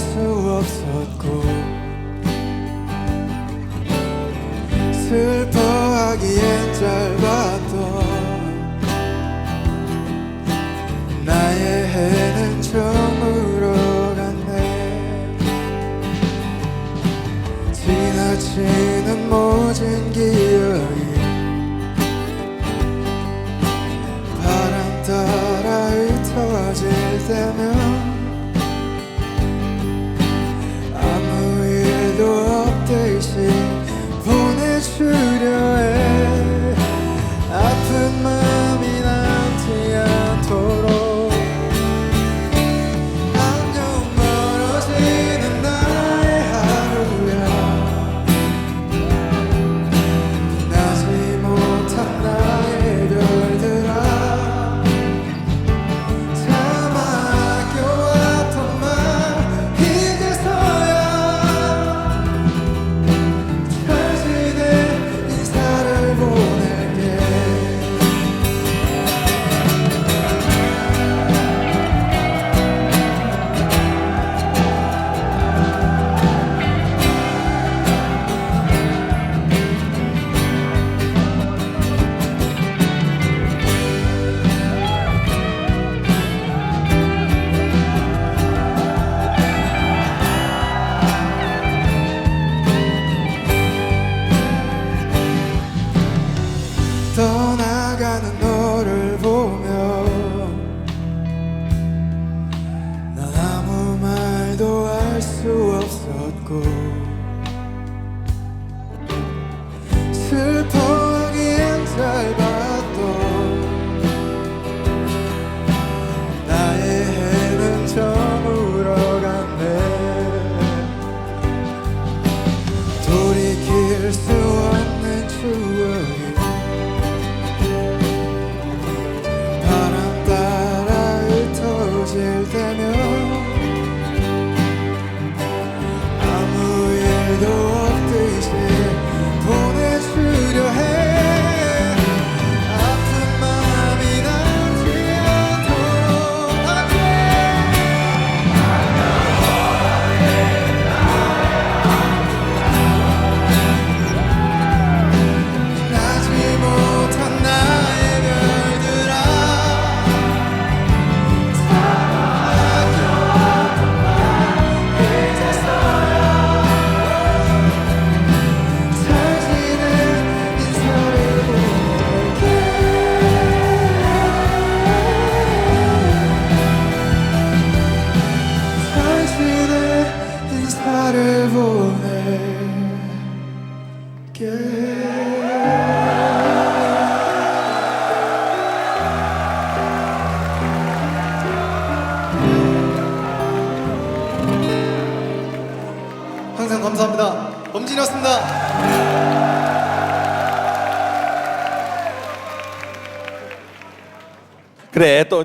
수 없었고 슬퍼하기엔 짧았던 나의 해는 처음으로 갔네. 지나치는 모든 기억이 바람 따라 흩어질 때면 없었고 슬퍼하기엔 짧았던 나의 해는 저물어 갔네. 돌이킬 수 없는 추억이 바람 따라 흩어질 때 그래 또, 또